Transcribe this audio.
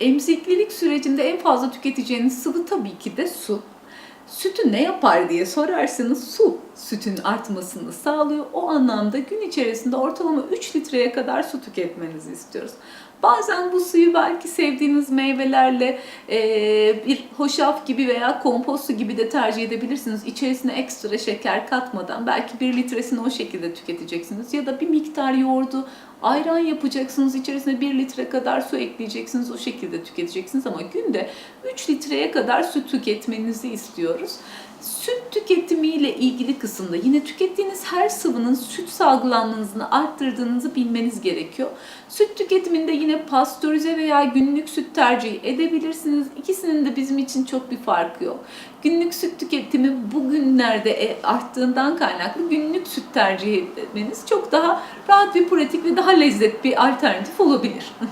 Emziklilik sürecinde en fazla tüketeceğiniz sıvı tabii ki de su. Sütü ne yapar diye sorarsanız su sütün artmasını sağlıyor. O anlamda gün içerisinde ortalama 3 litreye kadar su tüketmenizi istiyoruz. Bazen bu suyu belki sevdiğiniz meyvelerle e, bir hoşaf gibi veya kompostu gibi de tercih edebilirsiniz. İçerisine ekstra şeker katmadan belki 1 litresini o şekilde tüketeceksiniz. Ya da bir miktar yoğurdu ayran yapacaksınız. içerisine 1 litre kadar su ekleyeceksiniz. O şekilde tüketeceksiniz ama günde 3 litreye kadar su tüketmenizi istiyoruz. Süt tüketimiyle ilgili kısımda yine tükettiğiniz her sıvının süt salgılanmanızını arttırdığınızı bilmeniz gerekiyor. Süt tüketiminde yine pastörize veya günlük süt tercih edebilirsiniz. İkisinin de bizim için çok bir farkı yok. Günlük süt tüketimi bugünlerde e, arttığından kaynaklı günlük süt tercih etmeniz çok daha rahat ve pratik ve daha lezzetli bir alternatif olabilir.